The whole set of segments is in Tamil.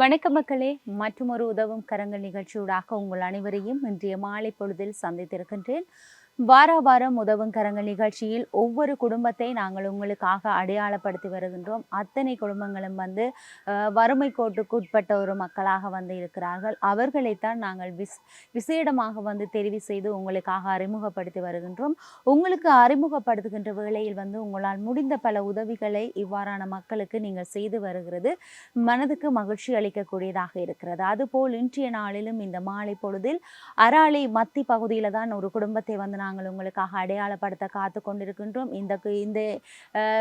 வணக்க மக்களே. மற்றொரு உதவும் கரங்கள் நிகழ்ச்சியூடாக உங்கள் அனைவரையும் இன்றைய மாலை பொழுதில் சந்தித்திருக்கின்றேன். வார வாரம் உதவும் கரங்கள் நிகழ்ச்சியில் ஒவ்வொரு குடும்பத்தை நாங்கள் உங்களுக்காக அடையாளப்படுத்தி வருகின்றோம். அத்தனை குடும்பங்களும் வந்து வறுமை கோட்டுக்கு உட்பட்ட ஒரு மக்களாக வந்து இருக்கிறார்கள். அவர்களைத்தான் நாங்கள் விஸ் விசேடமாக வந்து தெரிவு செய்து உங்களுக்காக அறிமுகப்படுத்தி வருகின்றோம். உங்களுக்கு அறிமுகப்படுத்துகின்ற வேளையில் வந்து உங்களால் முடிந்த பல உதவிகளை இவ்வாறான மக்களுக்கு நீங்கள் செய்து வருகிறது. மனதுக்கு மகிழ்ச்சி அளிக்கக்கூடியதாக இருக்கிறது. அதுபோல் இன்றைய நாளிலும் இந்த மாலை பொழுதில் அராளி மத்தி பகுதியில் தான் ஒரு குடும்பத்தை வந்து நாங்கள் உங்களுக்காக அடையாளப்படுத்த காத்து கொண்டிருக்கின்றோம் இந்த இந்த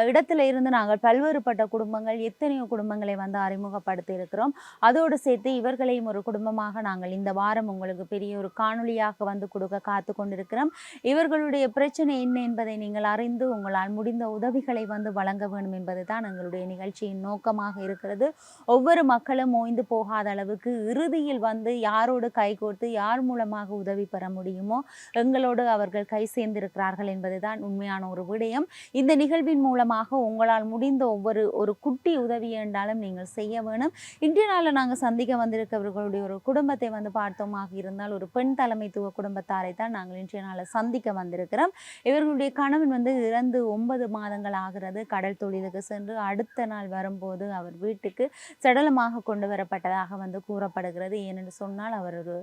இடத்துல இருந்து நாங்கள் பல்வேறுபட்ட குடும்பங்கள் எத்தனையோ குடும்பங்களை வந்து அறிமுகப்படுத்தி இருக்கிறோம் அதோடு சேர்த்து இவர்களையும் ஒரு குடும்பமாக நாங்கள் இந்த வாரம் உங்களுக்கு பெரிய ஒரு காணொளியாக வந்து கொடுக்க காத்து கொண்டிருக்கிறோம் இவர்களுடைய பிரச்சனை என்ன என்பதை நீங்கள் அறிந்து உங்களால் முடிந்த உதவிகளை வந்து வழங்க வேண்டும் என்பது தான் எங்களுடைய நிகழ்ச்சியின் நோக்கமாக இருக்கிறது. ஒவ்வொரு மக்களும் ஓய்ந்து போகாத அளவுக்கு இறுதியில் வந்து யாரோடு கைகோர்த்து யார் மூலமாக உதவி பெற முடியுமோ எங்களோடு அவர்கள் கை சேர்ந்திருக்கிறார்கள் என்பதுதான் உண்மையான ஒரு விடயம். இந்த நிகழ்வின் மூலமாக உங்களால் முடிந்த ஒவ்வொரு ஒரு குட்டி உதவி என்றாலும் நீங்கள் செய்ய வேணும். இன்றைய நாளில் நாங்கள் சந்திக்க வந்திருக்கவர்களுடைய ஒரு குடும்பத்தை வந்து பார்த்தோமாக இருந்தால் ஒரு பெண் தலைமைத்துவ குடும்பத்தாரை தான் நாங்கள் இன்றைய நாளில் சந்திக்க வந்திருக்கிறோம். இவர்களுடைய கணவன் வந்து இறந்து ஒன்பது மாதங்கள் ஆகிறது. கடல் தொழிலுக்கு சென்று அடுத்த நாள் வரும்போது அவர் வீட்டுக்கு சடலமாக கொண்டு வரப்பட்டதாக வந்து கூறப்படுகிறது. ஏனென்று சொன்னால் அவர் ஒரு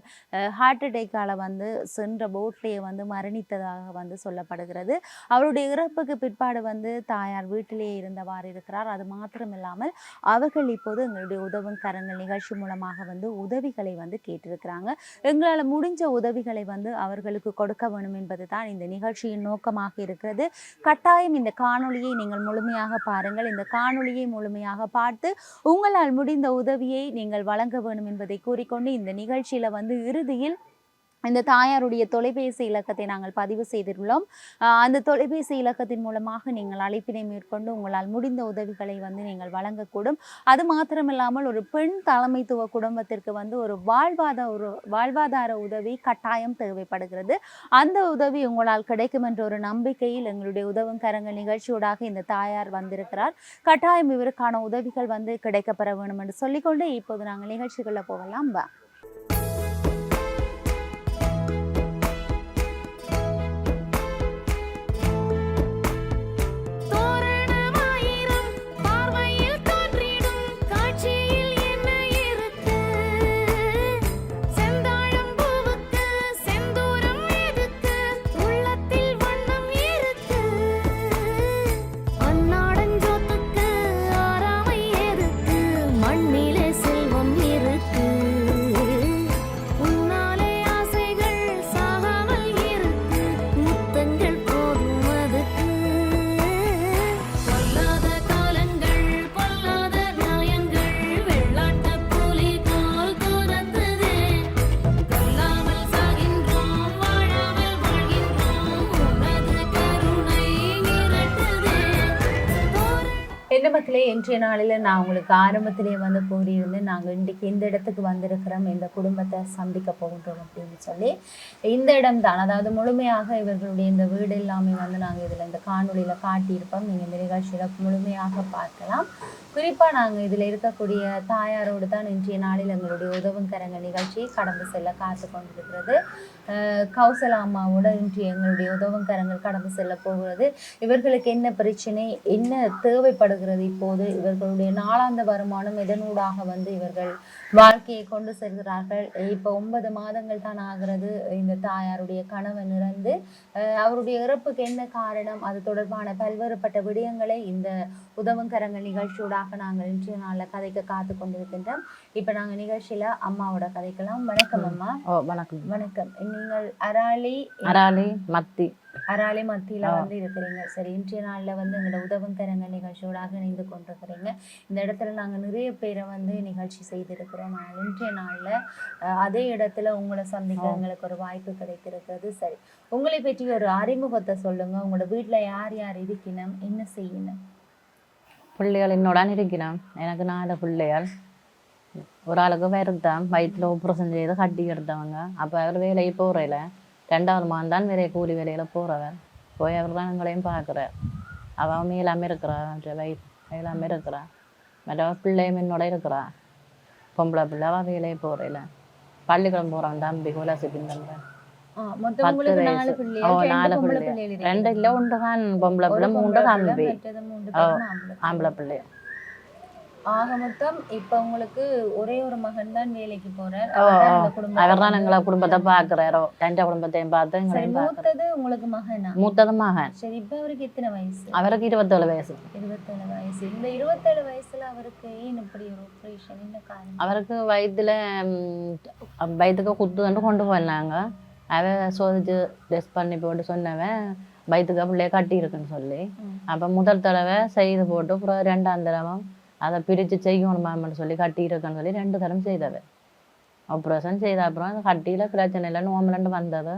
ஹார்ட் அட்டேக்கால் வந்து சென்ற போட்லேயே வந்து மரணி மரணித்ததாக வந்து சொல்லப்படுகிறது. அவருடைய இறப்புக்கு பிற்பாடு வந்து தாயார் வீட்டிலேயே இருந்தவாறு இருக்கிறார். அது மாத்திரமில்லாமல் அவர்கள் இப்போது எங்களுடைய உதவும் கரங்கள் நிகழ்ச்சி மூலமாக வந்து உதவிகளை வந்து கேட்டிருக்கிறாங்க. எங்களால் முடிஞ்ச உதவிகளை வந்து அவர்களுக்கு கொடுக்க வேணும் என்பது தான் இந்த நிகழ்ச்சியின் நோக்கமாக இருக்கிறது. கட்டாயம் இந்த காணொளியை நீங்கள் முழுமையாக பாருங்கள். இந்த காணொளியை முழுமையாக பார்த்து உங்களால் முடிந்த உதவியை நீங்கள் வழங்க வேண்டும் என்பதை கூறிக்கொண்டு இந்த நிகழ்ச்சியில் வந்து இறுதியில் இந்த தாயாருடைய தொலைபேசி இலக்கத்தை நாங்கள் பதிவு செய்துள்ளோம் அந்த தொலைபேசி இலக்கத்தின் மூலமாக நீங்கள் அழைப்பினை மேற்கொண்டு உங்களால் முடிந்த உதவிகளை வந்து நீங்கள் வழங்கக்கூடும். அது மாத்திரமில்லாமல் ஒரு பெண் தலைமைத்துவ குடும்பத்திற்கு வந்து ஒரு வாழ்வாதார ஒரு வாழ்வாதார உதவி கட்டாயம் தேவைப்படுகிறது. அந்த உதவி உங்களால் கிடைக்கும் என்ற ஒரு நம்பிக்கையில் எங்களுடைய உதவும் கரங்கள் நிகழ்ச்சியோடாக இந்த தாயார் வந்திருக்கிறார். கட்டாயம் இவருக்கான உதவிகள் வந்து கிடைக்கப்பெற வேண்டும் என்று சொல்லிக்கொண்டு இப்போது நாங்கள் நிகழ்ச்சிகளில் போகலாம். வா. மக்களே இன்றைய நாளில் நான் உங்களுக்கு ஆரம்பத்திலேயே வந்து கூறியிருந்தேன் நாங்கள் இன்றைக்கு இந்த இடத்துக்கு வந்திருக்கிறோம். இந்த குடும்பத்தை சந்திக்க போகின்றோம் அப்படின்னு சொல்லி. இந்த இடம் தான் அதாவது முழுமையாக இவர்களுடைய இந்த வீடு எல்லாமே வந்து நாங்கள் இதில் இந்த காணொலியில் காட்டியிருப்போம். நீங்கள் இந்த நிகழ்ச்சியில் முழுமையாக பார்க்கலாம். குறிப்பாக நாங்கள் இதில் இருக்கக்கூடிய தாயாரோடு தான் இன்றைய நாளில் எங்களுடைய உதவும் கரங்க நிகழ்ச்சி கடந்து செல்ல காத்து கொண்டிருக்கிறது. கௌசலா அம்மாவோட இன்று எங்களுடைய உதவும் கரங்கள் கடந்து செல்ல போகிறது. இவர்களுக்கு என்ன பிரச்சனை என்ன தேவைப்படுகிறது இப்போது? இவர்களுடைய நாளாந்த வருமானம் எதனூடாக வந்து இவர்கள் வாழ்க்கையை கொண்டு செல்கிறார்கள்? இப்போ ஒன்பது மாதங்கள் தான் ஆகிறது. இந்த தாயாருடைய கணவன் இறந்து அவருடைய இறப்புக்கு என்ன காரணம்? அது தொடர்பான பல்வேறுபட்ட விடயங்களை இந்த உதவுங்கரங்கள் நிகழ்ச்சியூடாக நாங்கள் இன்றைய நாளில் கதைக்க காத்து கொண்டிருக்கின்றோம். இப்போ நாங்கள் நிகழ்ச்சியில அம்மாவோட கதைக்கலாம். வணக்கம் அம்மா. வணக்கம். வணக்கம். நீங்கள் அராளி அராலி மத்தி. அராளி மத்தியில. வந்து இருக்கிறீங்க. சரி இன்றைய நாள்ல வந்து எங்களோட உதவும் தரங்க நிகழ்ச்சியோடாக இணைந்து கொண்டிருக்கிறீங்க. இந்த இடத்துல நாங்க நிறைய பேரை வந்து நிகழ்ச்சி செய்திருக்கிறோம். ஆனால் இன்றைய நாள்ல அதே இடத்துல உங்களை சந்திக்க. எங்களுக்கு ஒரு வாய்ப்பு கிடைத்திருக்கிறது. சரி உங்களை பற்றி ஒரு அறிமுகத்தை சொல்லுங்க. உங்களோட வீட்ல யார் யார் இருக்கணும்? என்ன செய்யணும்? பிள்ளைகள் என்னோட இருக்கிறேன் எனக்கு நாலு பிள்ளைகள். ஒரு ஆளுக்கு வருத்தான் வயிற்றுல ஆப்ரேஷன் செய்து கட்டி எடுத்தவங்க அப்போ அவர் வேலைக்கு போகிறதில்ல ரெண்டாவது மாதம் தான் வேலையை கூலி வேலையில் போகிறவர் போய் அவர் தான் எங்களையும் பார்க்குறார் அவன் மேலாமே இருக்கிறா வயிற்று மேலாமே இருக்கிறா மற்ற பிள்ளையும் என்னோட இருக்கிறா பொம்பளை பிள்ளை அவள் வேலையை போகிறேல பள்ளிக்கூடம் போகிறான் தம்பி குலாசி பிள்ளைகள் ரெண்டு இல்லை ஒன்று தான் பொம்பளை பிள்ளை மூன்று தம்பி ஆம்பளை பிள்ளை. ஆக மொத்தம் இப்ப உங்களுக்கு ஒரே ஒரு மகன் தான் வேலைக்கு போறார். அவர் தான் எங்களை குடும்பத்தை பார்க்குறாரோ? ரெண்ட குடும்பத்தையும் பார்த்து மூத்தது உங்களுக்கு மகனா? மூத்தது மகன். சரி இப்ப அவருக்கு எத்தனை வயசு? அவருக்கு இருபத்தேழு வயசு. இருபத்தேழு வயசு. இந்த இருபத்தேழு வயசுல அவருக்கு ஏன் இப்படி ஒரு ஆப்ரேஷன் என்ன காரணம்? அவருக்கு வயிற்றுல வயிற்றுக்கு குத்துன்னு கொண்டு போனாங்க அவன் சோதிச்சு டெஸ்ட் பண்ணி போட்டு சொன்னவன் வயிற்றுக்கு பிள்ளைய கட்டி இருக்குன்னு சொல்லி. அப்போ முதல் தடவை செய்து போட்டு அப்புறம் ரெண்டாம் தடவை அதை பிரித்து செய்யணுமான்னு சொல்லி கட்டி இருக்குன்னு சொல்லி ரெண்டு தடவை செய்தவன் ஆப்ரேஷன் செய்த அப்புறம் அந்த கட்டியில் பிரச்சனை இல்லை நோம்பலண்டு வந்தது.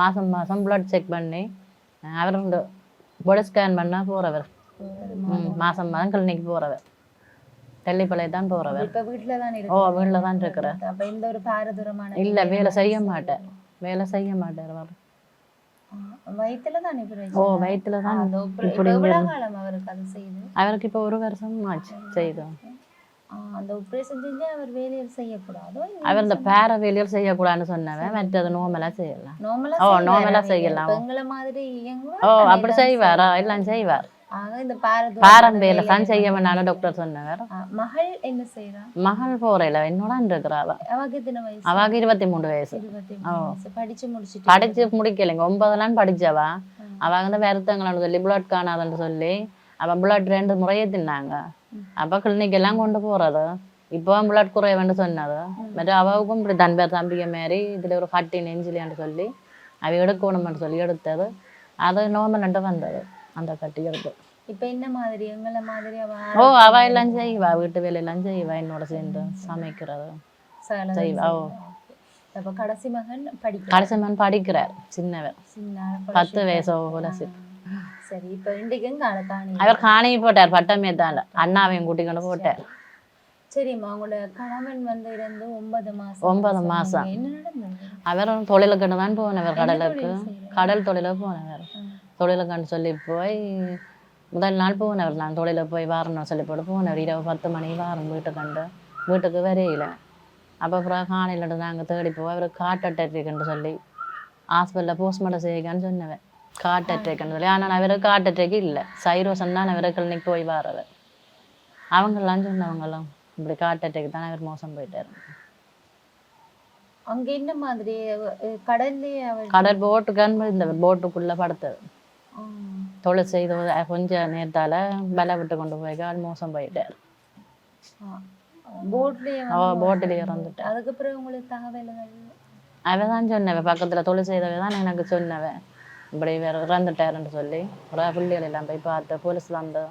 மாதம் மாதம் பிளட் செக் பண்ணி அவர் இந்த பொடி ஸ்கேன் பண்ண போகிறவர் மாதம் மாதம் கிளினிக் போகிறவர் தெல்லிப்பளை தான் போகிறவர் இப்ப வீட்டுல தான் ஓ வீட்டில் தான் இருக்கிறார். அப்ப இந்த ஒரு பாரதூரமான இல்லை வேலை செய்ய மாட்டார். வேலை செய்ய அவர். வயிற்றுல தான் ஓ வயிற்றுல தான் இப்படி அவருக்கு அது செய்து? அவருக்கு இப்போ ஒரு வருஷம் ஆச்சு செய்தோம் அந்த செஞ்சு அவர் வேலையில் செய்யக்கூடாதோ அவர் இந்த பேர வேலையில் செய்யக்கூடாதுன்னு சொன்னவன். மற்றது நோமலாக செய்யலாம். நார்மலா ஓ, வேலை? செய்யலாம். எங்களை மாதிரி ஓ அப்படி செய்வார்? எல்லாம் செய்வார். வேலை தான் செய்ய வேணாம்னு டாக்டர் சொன்னவர். மகள் என்ன செய்யறா மகள் போறையில என்னோட இருக்கிறா அவ அவக்கு இருபத்தி மூணு வயசு. படிச்சு முடிச்சிட்டு படிச்சு முடிக்கலைங்க. ஒன்பதெல்லாம் படிச்சவா? ம். அவ வந்து வருத்தங்கள்னு சொல்லி பிளட் காணாதுன்னு சொல்லி அவ பிளட் ரெண்டு முறையே தின்னாங்க. அப்ப கிளினிக் எல்லாம் கொண்டு போறது. இப்போ பிளட் குறைவன்னு சொன்னது. மற்ற அவவுக்கும் இப்படி தம்பிக்க இதுல ஒரு சொல்லி அவ எடுக்கணும்னு சொல்லி எடுத்தது. அது நோமலன்ட்டு வந்தது. அந்த கட்டி எடுத்து இப்ப என்ன மாதிரி? எங்களை மாதிரி அவ ஓ அவ எல்லாம் செய்வா. வீட்டு வேலையெல்லாம் செய்வா. என்னோட சேர்ந்து சமைக்கிறது செய்வா. ஓ. அப்ப கடைசி மகன் படிக்க கடைசி மகன் படிக்கிறார். சின்னவர் சின்ன பத்து வயசு போல சரி. இப்ப இன்றைக்கு எங்க காணி. அவர் காணி போட்டார். பட்டமே தான் அண்ணாவையும் கூட்டிக்கொண்டு போட்டார். சரிம்மா உங்களோட கணவன் வந்து இருந்து ஒன்பது மாசம் ஒன்பது. மாசம். அவர் தொழிலுக்கு தான் போனவர் கடலுக்கு. தொழில்? கடல் தொழிலுக்கு போனவர். ம். தொழிலுக்குன்னு சொல்லி போய் முதல் நாள் போனவர் நான் தொழிலுக்கு போய் வரணும்னு சொல்லி போட்டு போனவர். இரவு பத்து மணி வாரம் வீட்டுக்கு கண்டு வீட்டுக்கு வரையில. அப்போ அப்புறம் காலையில் நாங்கள் தேடி போய் அவர் காட்டு அட்டைக்குன்னு சொல்லி ஹாஸ்பிட்டலில் போஸ்ட்மார்ட்டம் செய்யக்கான்னு சொன்னவன். காட்டு அட்டைக்குன்னு சொல்லி. ஆனால் அவர் காட்டு அட்டைக்கு இல்லை. சைரோசன் தான் அவர் கிளினிக் போய் வரவர். அவங்கெல்லாம் சொன்னவங்கெல்லாம் இப்படி காட்டு அட்டைக்கு தான் அவர் மோசம் போயிட்டார். அங்க என்ன மாதிரி? அவர் கடல் போட்டுக்கான்னு இந்த போட்டுக்குள்ளே படுத்தது. ஆ. தொழில் செய்து கொஞ்ச நேரத்தால் பல விட்டு கொண்டு போய் கால் மோசம் போயிட்டார். போட்டில் இறந்துட்டார் அதுக்கப்புறம் உங்களுக்கு தகவல்கள் அவ தான் சொன்னவன் பக்கத்தில் தொழில் செய்தவ தான் எனக்கு சொன்னவன் இப்படி வேற இறந்துட்டாருன்னு சொல்லி ஒரு பிள்ளைகள் எல்லாம் போய் பார்த்து போலீஸ் வந்து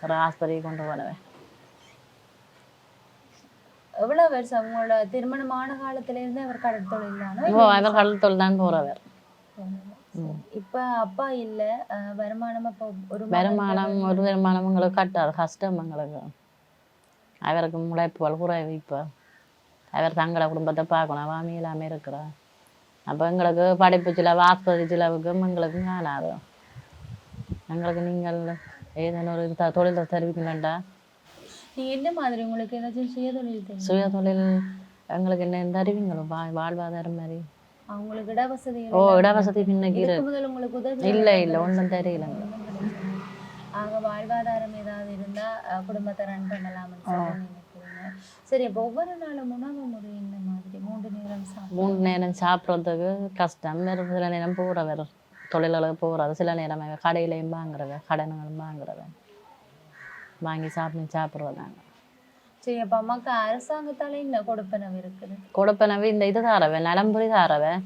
ஒரு ஆஸ்பத்திரிக்கு கொண்டு போனவன் வருஷம்? திருமணமான காலத்துல இருந்து அவர் கடற்தொழில் தானோ? ஓ அவர் கடல் தொழில் தான் போகிறவர் இப்ப அப்பா இல்ல வருமானம் அப்ப ஒரு வருமானம் ஒரு வருமானம் எங்களுக்கு கட்டாது கஷ்டம் எங்களுக்கு அவருக்கு முளைப்புகள் குறைவு இப்போ. அவர் தங்கள குடும்பத்தை பார்க்கணும் வாமி இல்லாமல் இருக்கிறா. அப்போ எங்களுக்கு படிப்பு செலவு ஆஸ்பத்திரி செலவுக்கும் எங்களுக்கும் காணாது. எங்களுக்கு நீங்கள் ஏதேனும் ஒரு த- தொழிலை தெரிவிக்கலண்டா நீங்க என்ன மாதிரி உங்களுக்கு ஏதாச்சும் சுயதொழில் தெரியும்? சுய தொழில் எங்களுக்கு என்ன தருவீங்களோ? வா வாழ்வாதாரம் மாதிரி. அவங்களுக்கு இட வசதி ஓ இடவசதி பின்னுக்கு இரு. இதுக்கு முதல் உங்களுக்கு உதவி இல்லை இல்லை ஒன்றும் தெரியலங்க ஆக வாழ்வாதாரம் ஏதாவது இருந்தா குடும்பத்தை ரன் பண்ணலாம்னு சொல்லி நினைக்கிறீங்க. சரி அப்ப ஒவ்வொரு நாளும் உணவு முறை என்ன மாதிரி? மூன்று நேரம் மூணு நேரம் சாப்பிட்றதுக்கு கஷ்டம். வேறு சில நேரம் போகிறவர் தொழிலாளர் போகிறது சில நேரம் கடையிலையும் வாங்குறவன் கடன்களும் வாங்குறவன் வாங்கி சாப்பிட்டு சாப்பிட்றதாங்க. சரி அப்ப அம்மாக்கு அரசாங்கத்தால என்ன கொடுப்பனவு இருக்குது? கொடுப்பனவே இந்த இது தாரவன் நலம்புரி தாரவன்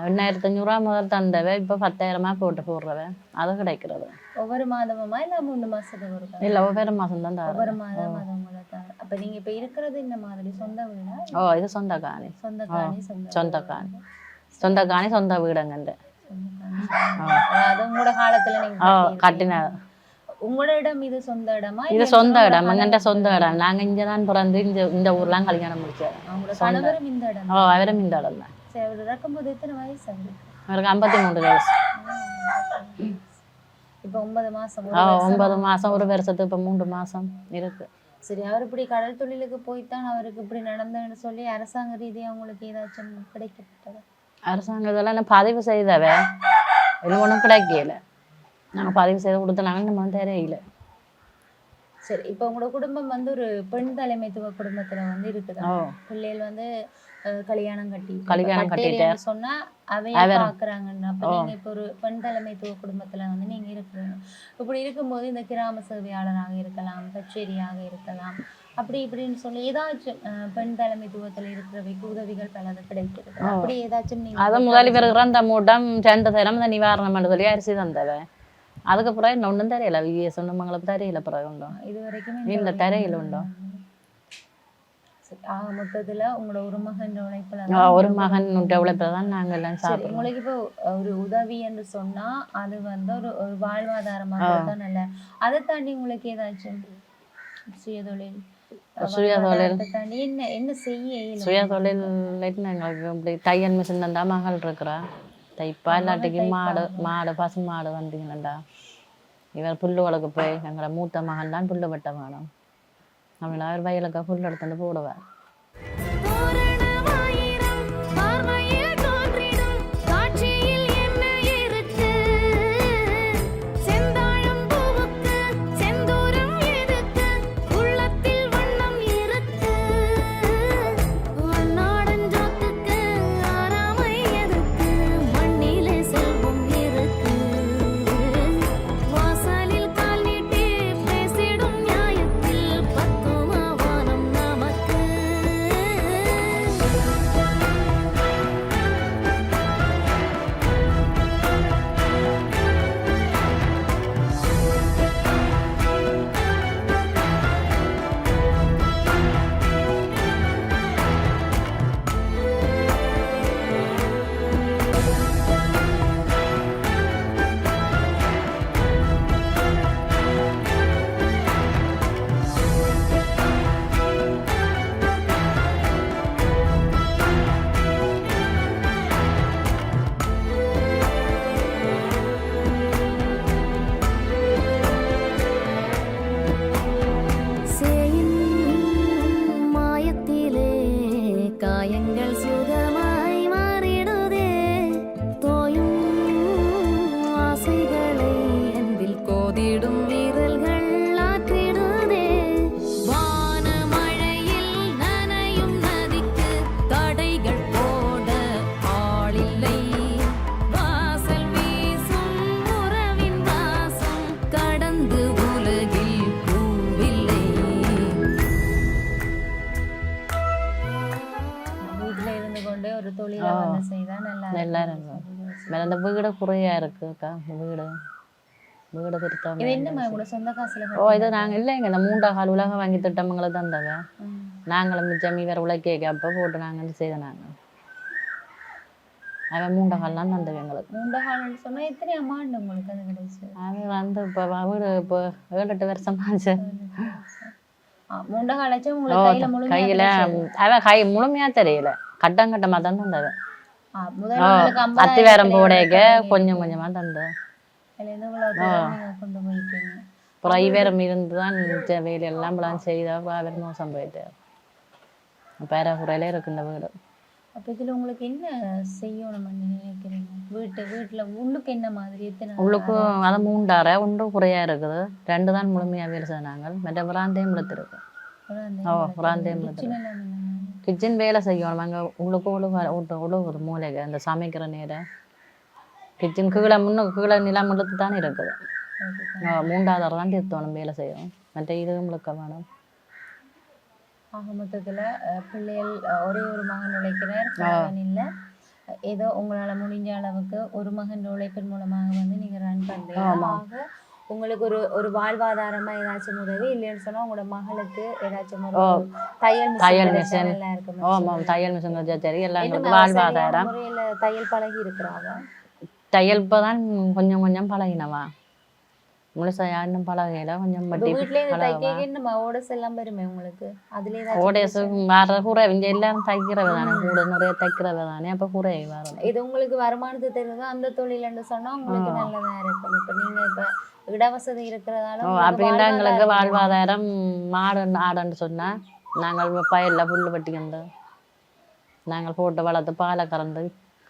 எண்ணாயிரத்தி அஞ்சூறுரூவா முதல் தந்தவன் இப்போ பத்தாயிரமா போட்டு போடுறவன் அது கிடைக்கிறது. ஒவ்வொரு மாதமுமா இல்ல மூணு மாசத்துக்கு ஒரு இல்லை ஒவ்வொரு மாதம் தான் ஒவ்வொரு தாரவன் மாதம் அப்ப நீங்க இப்ப இருக்கிறது இந்த மாதிரி சொந்த வீடா? ஓ இது சொந்த காணி. சொந்த காணி சொந்த காணி. சொந்த காணி சொந்த காணி. அதாவது உங்களோட காலத்துல நீங்க. கட்டின உங்களோட இடம் இது சொந்த இடமா? இது சொந்த இடம். எங்கள்கிட்ட சொந்த இடம்? நாங்கள் இங்கே தான் பிறந்து இந்த இந்த ஊர்லாம் கல்யாணம். கணவரும் இந்த இடம் ஓ அவரும் இந்த இடம் தான். சரி அவர் இறக்கும்போது எத்தனை வயசு அவருக்கு? அவருக்கு ஐம்பத்தி மூணு வயசு. இப்ப ஒன்பது மாசம் ஒரு ஆ ஒன்பது மாசம் ஒரு வருஷத்துக்கு இப்போ மூன்று மாசம் இருக்கு. சரி அவர் இப்படி கடல் தொழிலுக்கு போய்த்தான் அவருக்கு இப்படி நடந்ததுன்னு சொல்லி அரசாங்க ரீதியா உங்களுக்கு ஏதாச்சும் கிடைக்கப்பட்டதா? அரசாங்கத்தெல்லாம் நான் பதிவு செய்தவ? இன்னும் ஒன்றும் கிடைக்கல. நாங்கள் பதிவு செய்து கொடுத்தனாங்க நம்ம தெரியல சரி இப்போ உங்களோட குடும்பம் வந்து ஒரு பெண் தலைமைத்துவ குடும்பத்துல வந்து இருக்குது பிள்ளைகள் வந்து கல்யாணம் கட்டி கல்யாணம் கட்டிட்டு. சொன்னா அவைய அவரும். பாக்குறாங்கன்னு அப்ப. நீங்க இப்போ ஒரு பெண் தலைமைத்துவ குடும்பத்துல வந்து நீங்க இருக்கிறீங்க இப்படி இருக்கும்போது இந்த கிராம சேவையாளராக இருக்கலாம் கச்சேரியாக இருக்கலாம் அப்படி இப்படின்னு சொல்லி ஏதாச்சும் பெண் தலைமைத்துவத்துல இருக்கிறவைக்கு உதவிகள் பலது கிடைக்கிறது. அப்படி ஏதாச்சும் நீங்க அதை முதலி பிறகு அந்த மூட்டம் ரெண்டு தரம் இந்த நிவாரணம் சொல்லி அரிசி தந்தவ அதுக்கப்புறம் இன்னும் ஒன்றும் தெரியல விஎஸ் ஒன்றும் தெரியல பிறகு உண்டோ இது வரைக்கும் இல்ல, தரையில உண்டோ? சரி, ஆக மொத்தத்துல உங்களோட ஒரு மகன் உழைப்புல தான் ஒரு மகன் எவ்வளோ தான் நாங்கள் எல்லாம் சரி சாப்பிடுவோம் உங்களுக்கு இப்போ ஒரு உதவி என்று சொன்னா அது வந்து ஒரு ஒரு வாழ்வாதாரமாக. தான் நல்ல அதை தாண்டி உங்களுக்கு ஏதாச்சும் சுயதொழில் சுய தொழில். வாழ்வாதாரத்தை தாண்டி என்ன என்ன செய்ய இயலும்? சுய தொழில் எங்களுக்கு இப்படி தையல் மிஷின் தந்தா மகள் இருக்கிறா தைப்பா மகள் இல்லாட்டிக்கு மாடு. மாடு பசு மாடு வந்தீங்களா இவர் புல்லு வளர்க்க போய் எங்களை மூத்த மகன் தான் புல்லு வெட்ட வேணும் அவங்கள அவர் வயலுக்கு புல் எடுத்து வந்து போடுவார் കായങ്ങൾ സുഖമായി வேற அந்த வீடு குறையா இருக்குக்கா வீடு. வீடு திருத்தம் இது என்னம்மா உங்களோட சொந்த காசுல ஓ இது? நாங்கள் இல்லைங்க இந்த மூண்டா கால் உலக வாங்கி திட்டமங்களை தந்தவ ம். நாங்களும் மிச்சம் இவர் உழைக்க அப்போ போட்டு நாங்கள் செய்த நாங்கள் அவன் மூண்டா கால்லாம் தந்தவ எங்களுக்கு. மூண்டகாலம்னு சொன்னா எத்தனை அம்மாண்டு உங்களுக்கு அது கிடைச்சு? அது வந்து இப்போ வீடு இப்போ ஏழு எட்டு வருஷம். ஆச்சு மூண்டகாலாச்சும் ஓ உங்களுக்கு கையில முழுமையா கையில கிடைச்சது. அவன் கை முழுமையா தெரியல. கட்டம் கட்டமா தான் தந்தவ அத்தி வேரம் 50,000 போடைக்க கிடையாது. கொஞ்சம் கொஞ்சமா தந்த அதுல இருந்து இவ்வளவு தூரம் நீங்க கொண்டு போயிட்டீங்க அப்புறம் ஐவேரம் இருந்து தான் மிச்ச வேலையெல்லாம் இப்பெல்லாம் செய்தா மோசம் போயிட்டு பேராக்குறையில இருக்கு இந்த வீடு அப்ப இதுல உங்களுக்கு என்ன செய்யணும்னு நினைக்கிறீங்க வீட்டு வீட்டுல உள்ளுக்கு என்ன மாதிரி எத்தனை உள்ளுக்கு அது மூண்டார ஒன்று குறையா இருக்குது ரெண்டு தான் முழுமையா வேலை செய்தாங்க மற்ற பிராந்தையும் இழுத்துருக்கு ஓ, பிராந்தியம் கிச்சன் வேலை செய்யணும். அங்கே உள்ளுக்கு உழுக உழுகுது மூளைக்கு அந்த சமைக்கிற நேரம். கிச்சன் கீழே முன்னுக்கு கீழே நிலம் இழுத்து தான் இருக்குது. மூன்றாவது தான் திருத்தணும் வேலை செய்யணும். மற்ற இது முழுக்க வேணும். ஆக மொத்தத்துல பிள்ளைகள் ஒரே ஒரு மகன் உழைக்கிறார். இல்ல. ஏதோ உங்களால முடிஞ்ச அளவுக்கு ஒரு மகன் உழைப்பின் மூலமாக வந்து நீங்க ரன். ஆக உங்களுக்கு ஒரு ஒரு வாழ்வாதாரமா ஏதாச்சும் உதவி? இல்லைன்னு சொன்னா உங்களோட மகளுக்கு ஏதாச்சும் தையல் தையல் மிஷின். ஆமாம் தையல் மிஷின் சரி எல்லாம் வாழ்வாதாரம். தையல் பழகி இருக்கிறாங்க? தையல் இப்போ தான் கொஞ்சம் கொஞ்சம் பழகினவா? முழுசா இன்னும் பழகையில கொஞ்சம் பட்டி ஓடஸ் எல்லாம் வருமே உங்களுக்கு? அதுல ஓடேஸ் வர குறை இங்க எல்லாரும் தைக்கிறவ தானே கூட நிறைய தைக்கிறவ தானே அப்போ குறை வரும் இது உங்களுக்கு வருமானத்தை தெரியுது அந்த தொழில்னு சொன்னா உங்களுக்கு. நல்லதா இருக்கும். இப்ப நீங்க இப்ப இடவசதி இருக்கிறதால அப்படின்னா எங்களுக்கு வாழ்வாதாரம் மாடு ஆடுன்னு சொன்னா நாங்கள் வயல்ல புல்லு வெட்டிக்கிண்டு நாங்கள் போட்டு வளர்த்து பாலை கறந்து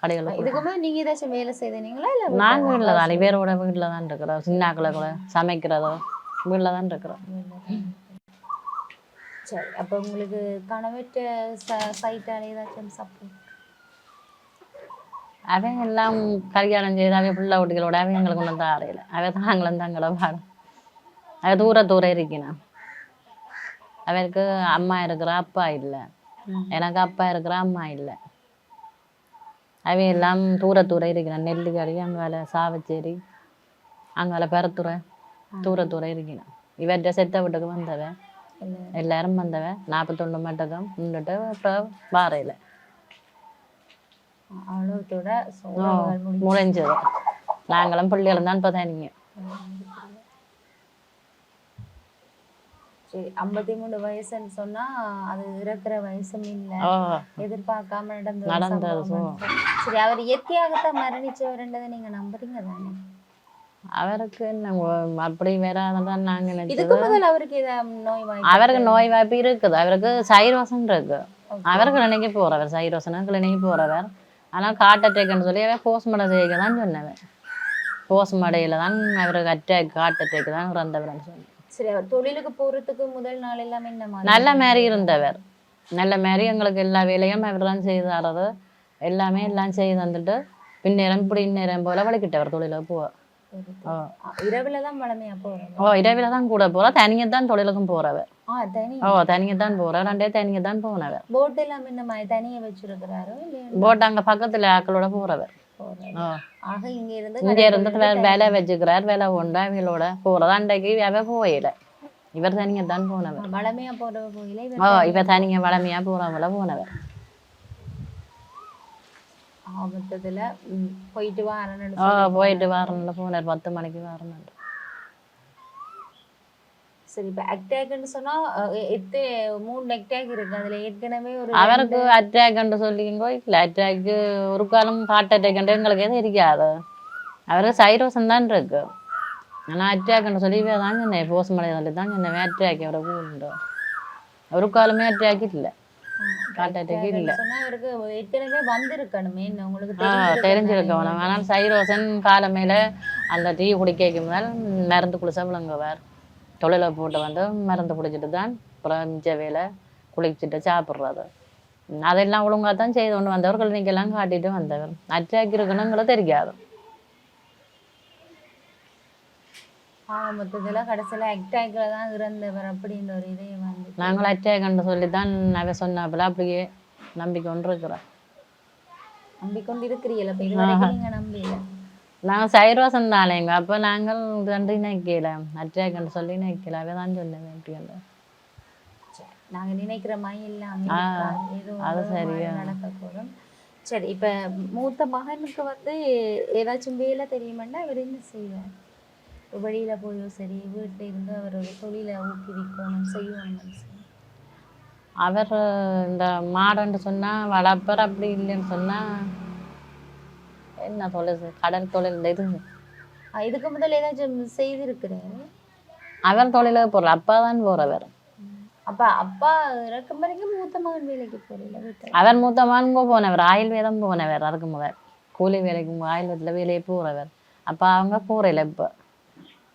கடைகளுக்கு இதுக்கு முன்னாடி நீங்க ஏதாச்சும் வேலை செய்தீங்களா இல்ல நாங்க வீட்டில் தான் வீட்டில் தான் இருக்கிறோம். சின்னாக்களை கூட சமைக்கிறதோ வீட்டில் தான் இருக்கிறோம். சரி அப்ப உங்களுக்கு கணவற்ற சைட்டால ஏதாச்சும் சப்போர்ட் அவன் எல்லாம் கல்யாணம் செய்து அவன் பிள்ளை வீட்டுகளோட அவன் எங்களுக்கு ஒன்றும் தான் அறையில. அவன் தாங்களும் தங்கள பாடம் அவன் தூர தூர இருக்கினான் அவருக்கு அம்மா இருக்கிற அப்பா இல்லை. எனக்கு அப்பா இருக்கிற அம்மா இல்லை. அவன் எல்லாம் தூர தூர இருக்கிறான் நெல்லிக்காடி அங்கால சாவச்சேரி அங்கால பெறத்துறை தூர தூர இருக்கிறான் இவற்றை செத்த வீட்டுக்கு வந்தவன் எல்லாரும் வந்தவன் நாற்பத்தொன்று மட்டும் நின்றுட்டு அப்புறம் வாரையில் அவ்வளோத்தோட முடிஞ்சு. முடிஞ்சது. நாங்களும் பிள்ளைகளும் தான் இப்போ தனிங்க சரி ஐம்பத்தி மூணு வயசுன்னு சொன்னா அது இறக்குற வயசும் இல்ல எதிர்பார்க்காம நடந்த நடந்தது. சரி அவர் இயற்கையாகத்தான் மரணிச்சவர்ன்றதை நீங்க நம்புறீங்க தானே? அவருக்கு என்ன அப்படி வராதான் நாங்கள் இதுக்கு நினைச்சது. முதல் அவருக்கு நோய் வாய் அவருக்கு நோய் வாய்ப்பு இருக்குது. அவருக்கு சைரோசன் இருக்கு அவருக்கு நினைக்க போறவர் சைரோசனா கிளினிக்கு போறவர். ஆனால் ஹார்ட் அட்டாக்னு சொல்லி அவன் போஸ்ட்மார்ட்டம் செய்ய தான் சொன்னவன் போஸ்ட்மார்டையில் தான் அவருக்கு அட்டாக் ஹார்ட் அட்டாக் தான் இறந்தவர்னு சொல்லி சரி அவர் தொழிலுக்கு போறதுக்கு முதல் நாள் எல்லாமே என்ன நல்ல மாதிரி இருந்தவர். நல்ல மாதிரி எங்களுக்கு எல்லா வேலையும் அவர் தான் செய்து தரது எல்லாமே எல்லாம் செய்து தந்துட்டு பின்னேரம் இப்படி இந்நேரம் போல வலிக்கிட்டவர் தொழிலுக்கு போவ. இரவுல தான் வளமையா போறோம். ஓ இரவில் தான் கூட போகிறா தனியாக தான் தொழிலுக்கும் ஓ தனியாக தான் போகிறா ரெண்டே தனியாக தான் போனவர் போட் எல்லாம் என்ன மாதிரி தனியா வச்சிருக்கிறாரோ போட்டு அங்கே பக்கத்தில் ஆக்களோட. ஓ ஆக இங்க இருந்து இங்கே இருந்து வேலை வச்சுக்கிறார் வேலை உண்டா இவளோட போகிறது அன்றைக்கு அவ போயில இவர் தனியாக தான் போனவர் வளமையா போற கோயில ஓ தனியாக போனவர் ஆபத்தத்துல ம், போயிட்டு வாரன்னு போயிட்டு வரணும்ல போனார் பத்து மணிக்கு வரணும் சரி இப்ப அட்டாக்னு சொன்னா அ, எ- எத்து மூணு அட்டாக் இருக்கு. அதுல ஏற்கனவே ஒரு அவருக்கு அட்டாக்னு சொல்லிங்கோ இல்லை அட்டாக்கு ஒரு காலம் ஹார்ட் அட்டாக்ன்ட்டு எங்களுக்கு எதுவும் இருக்காது. அவருக்கு சைரோசன் தான் இருக்கு. ஆனால் அட்டாக்னு சொல்லி தான் சொன்னேன் போஸ்ட் மலை சொல்லி தான் சொன்னேன் அட்டாக் அவரை உண்டு ஒரு காலமே அட்டாக் இல்லை. ஹார்ட் அட்டாக் இல்லை. சொன்னா அவருக்கு ஏற்கனவே வந்திருக்கணுமே உங்களுக்கு தெரிஞ்சிருக்கணும். ஆனால் சைரோசன் காலமையில் அந்த டீ குடிக்க முதல் மருந்து குளிச்சா விளங்குவார். தொழிலை போட்டு வந்து மருந்து குடிச்சிட்டு தான் மிச்ச வேலை குளிச்சுட்டு சாப்பிட்றது. அதெல்லாம் ஒழுங்காக தான் செய்து கொண்டு வந்தவர் கிளினிக்கெல்லாம் காட்டிட்டு வந்தவர். அட்டாக் இருக்கணுங்கிறது தெரியாது. மொத்தத்துல கடைசியில அட்டாக்ல தான் அப்படின்ற ஒரு இதே வந்து நாங்கள் அட்டாக்னு சொல்லி தான் அவ சொன்னாப்புல அப்படியே நம்பிக்கை ஒன்று இருக்கிறோம் நம்பிக்கொண்டு இருக்கிறீங்களா இப்ப இது வரைக்கும் நீங்க நம்பல. நாங்கள் சைரோசன் தானேங்க அப்போ நாங்கள் ரெண்டு நினைக்கல. அட்டாக்னு சொல்லி நினைக்கல. அவ தான் சொன்னேன் வேண்டியது சரி, நாங்க நினைக்கிற மாதிரி இல்லாம ஆ, இருக்காது. ஏதோ அது சரியா. நடக்கக்கூடும் சரி இப்ப மூத்த மகனுக்கு வந்து ஏதாச்சும் வேலை தெரியுமாண்டா அவர் என்ன செய்வார்? வெளியில போயோ சரி வீட்டுல இருந்து அவர் ஒரு தொழிலை ஊக்குவிக்கணும் செய்யணும் அவர் இந்த மாடுன்னு சொன்னா வளர்ப்பர் அப்படி இல்லைன்னு சொன்னா என்ன தொழில் கடல் தொழில் இந்த இது. இதுக்கு முதல்ல ஏதாச்சும் செய்திருக்கிறாரு அவர் தொழிலுக்கு போற அப்பா தான் போறவர். அப்ப அப்பா இறக்கும் வரைக்கும் மூத்த மகன் வேலைக்கு வீட்டுல? அவர் மூத்த மகனுங்க போனவர் ஆயுர்வேதம் போனவர் அதுக்கு முதல். கூலி வேலைக்கு போ- ஆயுர்வேதத்தில் வேலையே போறவர். அப்போ அவங்க போறல இப்போ.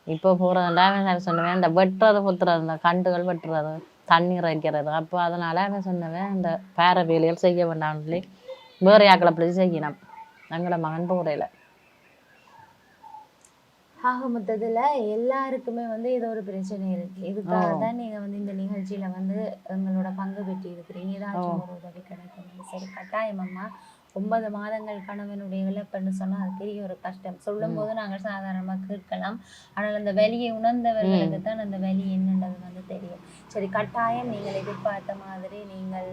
இப்போ போகிறதுண்டா அவன் சொன்னவன் இந்த வெட்டுறது குத்துறது இந்த கண்டுகள் வெட்டுறது தண்ணீர் வைக்கிறது அப்போ அதனால அவன் சொன்னவன் இந்த பேர வேலைகள் செய்ய வேண்டாம்னு சொல்லி வேறு யாக்களை பிடிச்சி செய்யணும். மகன் போறையில ஆக மொத்தத்துல எல்லாருக்குமே வந்து ஏதோ ஒரு பிரச்சனை இருக்கு இதுக்காக தான் நீங்க வந்து இந்த நிகழ்ச்சியில வந்து எங்களோட பங்கு பெற்று இருக்கிறீங்க ஏதாச்சும் ஒரு உதவி கிடைக்கும் சரி கட்டாயம் அம்மா ஒன்பது மாதங்கள் கணவனுடைய இழப்புன்னு சொன்னா அது பெரிய ஒரு கஷ்டம் சொல்லும் போது நாங்கள் சாதாரணமா கேட்கலாம் ஆனால் அந்த வலியை உணர்ந்தவர்களுக்கு தான் அந்த வலி என்னன்றது வந்து தெரியும் சரி கட்டாயம் நீங்கள் எதிர்பார்த்த மாதிரி நீங்கள்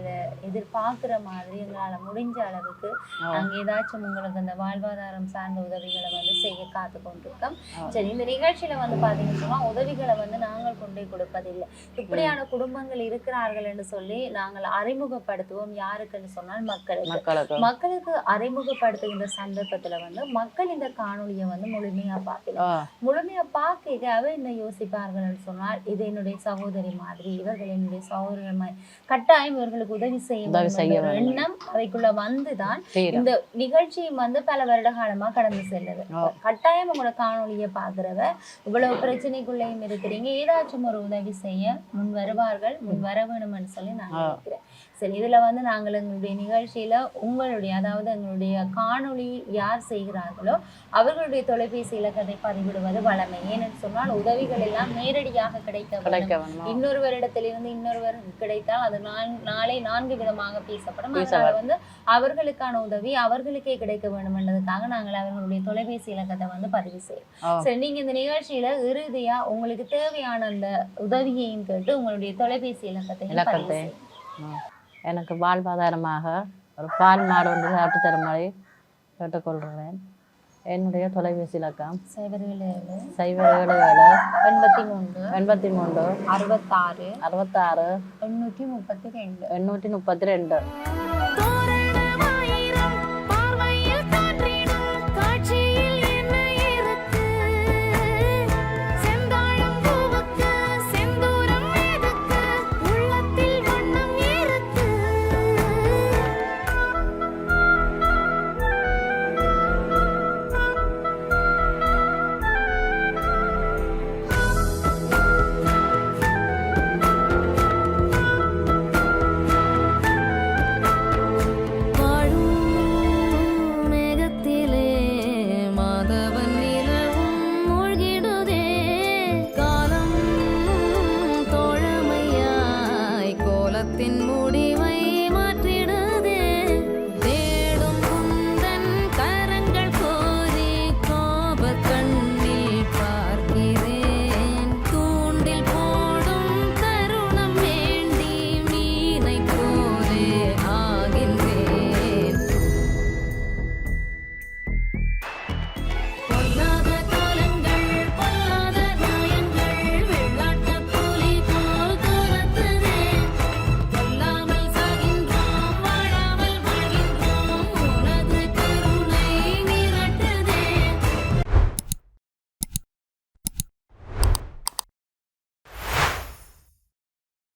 எதிர்பார்க்குற மாதிரி எங்களால் முடிஞ்ச அளவுக்கு. நாங்கள் ஏதாச்சும் உங்களுக்கு அந்த வாழ்வாதாரம் சார்ந்த உதவிகளை வந்து செய்ய காத்து கொண்டிருக்கோம். சரி இந்த நிகழ்ச்சியில வந்து பார்த்தீங்கன்னு சொன்னா உதவிகளை வந்து நாங்கள் கொண்டு கொடுப்பதில்லை. இப்படியான குடும்பங்கள் இருக்கிறார்கள் என்று சொல்லி நாங்கள் அறிமுகப்படுத்துவோம் யாருக்குன்னு சொன்னால் மக்களுக்கு. மக்களுக்கு. அறிமுகப்படுத்துகின்ற சந்தர்ப்பத்துல வந்து மக்கள் இந்த காணொளியை வந்து முழுமையா பார்க்கணும் ஓ முழுமையா பார்க்க அவ என்ன யோசிப்பார்கள் சொன்னால் இது என்னுடைய சகோதரி மாதிரி. இவர்கள் என்னுடைய சகோதரர் மாதிரி கட்டாயம் இவர்களுக்கு உதவி செய்ய. எண்ணம் அவைக்குள்ள வந்துதான் இந்த நிகழ்ச்சியும் வந்து பல வருட காலமா கடந்து செல்லுது. கட்டாயம் உங்களோட காணொளியை பாக்குறவ இவ்வளவு பிரச்சனைக்குள்ளேயும் இருக்கிறீங்க ஏதாச்சும் ஒரு உதவி செய்ய முன் வருவார்கள் முன் வர வேணும்னு சொல்லி நான். நினைக்கிறேன் சரி இதுல வந்து நாங்கள் எங்களுடைய நிகழ்ச்சியில உங்களுடைய அதாவது எங்களுடைய காணொளி யார் செய்கிறார்களோ அவர்களுடைய தொலைபேசி இலக்கத்தை பதிவிடுவது வளமை ஏனென்று சொன்னால் உதவிகள் எல்லாம் நேரடியாக கிடைக்க இன்னொருவரிடத்திலிருந்து இன்னொருவருக்கு கிடைத்தால் அது நான் நாளை நான்கு விதமாக பேசப்படும். அதனால. வந்து அவர்களுக்கான உதவி அவர்களுக்கே கிடைக்க வேண்டும் என்பதற்காக நாங்கள் அவர்களுடைய தொலைபேசி இலக்கத்தை வந்து பதிவு செய்வோம். ஓ சரி நீங்க இந்த நிகழ்ச்சியில இறுதியா உங்களுக்கு தேவையான அந்த உதவியையும் கேட்டு உங்களுடைய தொலைபேசி இலக்கத்தையும் பதிவு இலக்கத்தை. எனக்கு வாழ்வாதாரமாக ஒரு பால் மாடு ஒன்று சாப்பிட்டு தருமாறு கேட்டுக்கொள்கிறேன். என்னுடைய தொலைபேசி இலக்கம்? சைபர் ஏழு ஏழு சைபர் ஏழு ஏழு எண்பத்தி மூன்று எண்பத்தி மூன்று அறுபத்தாறு அறுபத்தாறு எண்ணூற்றி முப்பத்தி ரெண்டு எண்ணூற்றி முப்பத்தி ரெண்டு.